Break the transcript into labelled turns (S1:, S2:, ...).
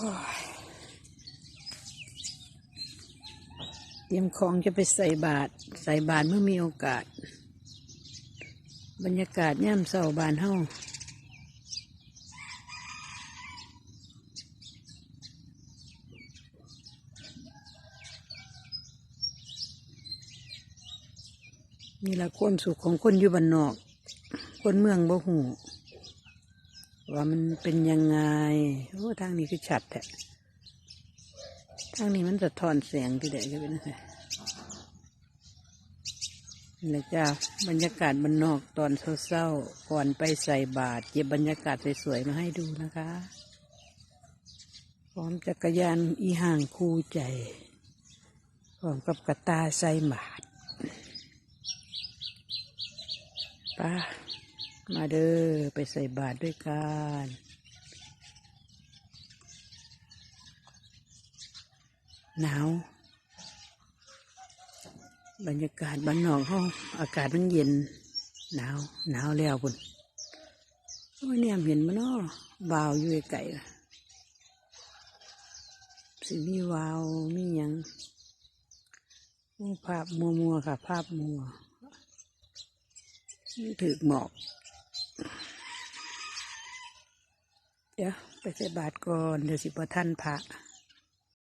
S1: เตรียมของจะไปใส่บาตรใส่บาตรเมื่อมีโอกาส บรรยากาศย่ำเสาบานเฮานี่ละความสุขของคนอยู่บ้านนอก คนเมืองบ่หู ว่ามันเป็นยังไงโอ้ทางนี้คือชัดแท้ทางนี้มันสะท้อนแสงที่ใดก็เป็นไงนี่แหละจ้าบรรยากาศบ้านนอกตอนเศร้าๆก่อนไปใส่บาตรเก็บบรรยากาศสวยๆมาให้ดูนะคะพร้อมจักรยานอีห่างคู่ใจพร้อมกับกระตาใส่บาตรป้า มาเด้อไปใส่บาตรด้วยกันหนาว บรรยากาศบ้านนอกห้องอากาศมันเย็น หนาว หนาวแล้วคุณโอ้ยเนี่ยเห็นมันเนาะบาวอยู่ไกลๆน่ะสิมีวาวมียังภาพมัวมัวค่ะ ภาพมัวถือหมอก เดี๋ยวไปใส่บาตรก่อน เดี๋ยวสิบท่านพระ